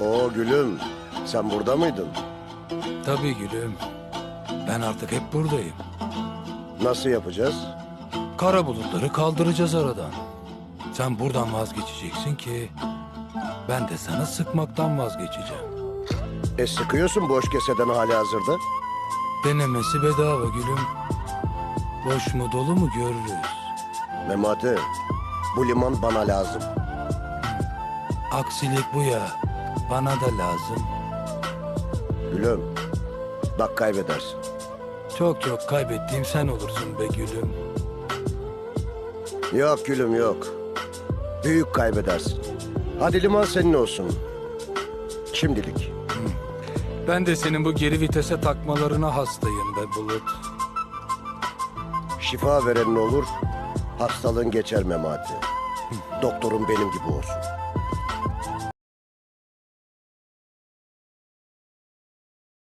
Oo gülüm, sen burada mıydın? Tabii gülüm. Ben artık hep buradayım. Nasıl yapacağız? Kara bulutları kaldıracağız aradan. Sen buradan vazgeçeceksin ki ben de sana sıkmaktan vazgeçeceğim. E sıkıyorsun boş keseden hali hazırda. Denemesi bedava gülüm. Boş mu dolu mu görürüz. Memati, bu liman bana lazım. Aksilik bu ya. Bana da lazım. Gülüm, bak kaybedersin. Çok çok kaybettiğim sen olursun be gülüm. Yok gülüm yok. Büyük kaybedersin. Hadi liman senin olsun. Şimdilik. Ben de senin bu geri vitese takmalarına hastayım be Bulut. Şifa verenin olur, hastalığın geçer Memati. Doktorun benim gibi olsun.